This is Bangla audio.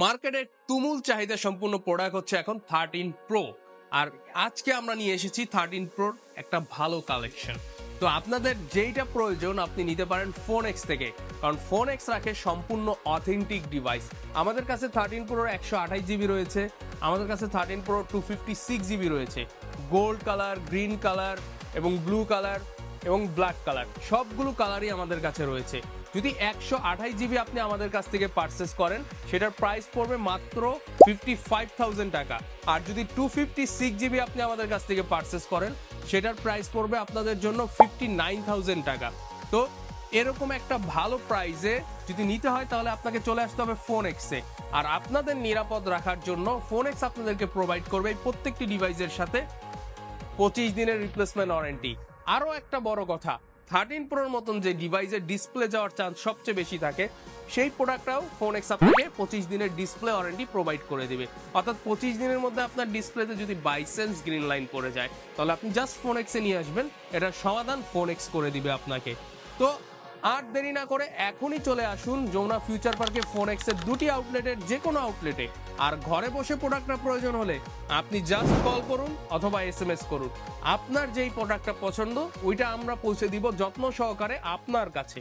মার্কেটে তুমুল চাহিদা সম্পূর্ণ প্রোডাক্ট হচ্ছে এখন থার্টিন প্রো আর আজকে আমরা নিয়ে এসেছি থার্টিন প্রোর একটা ভালো কালেকশন তো আপনাদের যেইটা প্রয়োজন, আপনি নিতে পারেন ফোন এক্স থেকে। কারণ ফোন এক্স রাখে সম্পূর্ণ অথেন্টিক ডিভাইস আমাদের কাছে থার্টিন প্রোর একশো আঠাশ জিবি রয়েছে। আমাদের কাছে thirteen pro two fifty six GB রয়েছে। গোল্ড কালার গ্রিন কালার এবং ব্লু কালার এবং ব্ল্যাক কালার সবগুলো কালারই আমাদের কাছে রয়েছে। যদি একশো আঠাশ জিবি আপনি আমাদের কাছ থেকে পারচেস করেন, সেটার প্রাইস পড়বে মাত্র ফিফটি ফাইভ থাউজেন্ড টাকা। আর যদি টু ফিফটি সিক্স জিবি আপনি আমাদের কাছ থেকে পারচেস করেন, সেটার প্রাইস পড়বে আপনাদের জন্য ফিফটি নাইন থাউজেন্ড টাকা। তো এরকম একটা ভালো প্রাইসে যদি নিতে হয়, তাহলে আপনাকে চলে আসতে হবে ফোন এক্সে আর আপনাদের নিরাপদ রাখার জন্য ফোন এক্স আপনাদেরকে প্রোভাইড করবে এই প্রত্যেকটি ডিভাইসের সাথে পঁচিশ দিনের রিপ্লেসমেন্ট ওয়ারেন্টি আরও একটা বড় কথা থার্টিন প্রোর মতন যে ডিভাইসের ডিসপ্লে যাওয়ার চান্স সবচেয়ে বেশি থাকে, সেই প্রোডাক্টটাও ফোন এক্স আপনাকে পঁচিশ দিনের ডিসপ্লে ওয়ারেন্টি প্রোভাইড করে দেবে। অর্থাৎ পঁচিশ দিনের মধ্যে আপনার ডিসপ্লেতে যদি বাইসেন্স গ্রিন লাইন পড়ে যায়, তাহলে আপনি জাস্ট ফোন এক্সে নিয়ে আসবেন, এটা সমাধান ফোন এক্স করে দিবে আপনাকে। তো আর দেরি না করে এখনই চলে আসুন যমুনা ফিউচার পার্কে ফোন এক্সের দুটি আউটলেটের যে কোনো আউটলেটে। আর ঘরে বসে প্রোডাক্টটা প্রয়োজন হলে আপনি জাস্ট কল করুন অথবা এস এম এস করুন। আপনার যেই প্রোডাক্টটা পছন্দ, ওইটা আমরা পৌঁছে দিব যত্ন সহকারে আপনার কাছে।